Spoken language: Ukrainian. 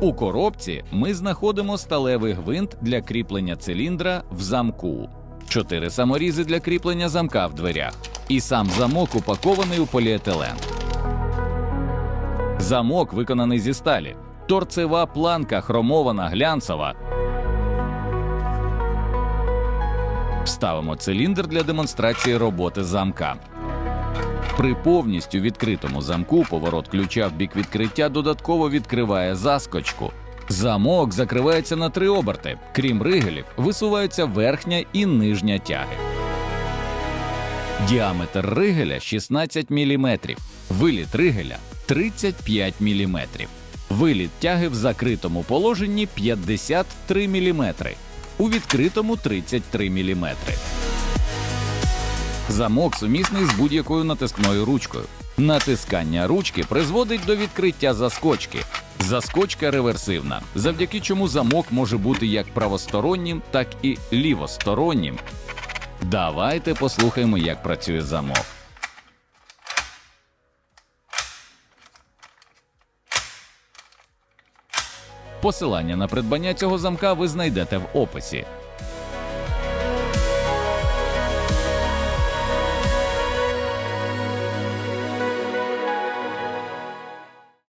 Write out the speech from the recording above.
У коробці ми знаходимо сталевий гвинт для кріплення циліндра в замку, чотири саморізи для кріплення замка в дверях, і сам замок упакований у поліетилен. Замок виконаний зі сталі, торцева планка хромована глянцева. Вставимо циліндр для демонстрації роботи замка. При повністю відкритому замку поворот ключа в бік відкриття додатково відкриває заскочку. Замок закривається на три оберти. Крім ригелів, висуваються верхня і нижня тяги. Діаметр ригеля 16 мм, виліт ригеля 35 мм. Виліт тяги в закритому положенні 53 мм, у відкритому 33 мм. Замок сумісний з будь-якою натискною ручкою. Натискання ручки призводить до відкриття заскочки. Заскочка реверсивна, завдяки чому замок може бути як правостороннім, так і лівостороннім. Давайте послухаємо, як працює замок. Посилання на придбання цього замка ви знайдете в описі.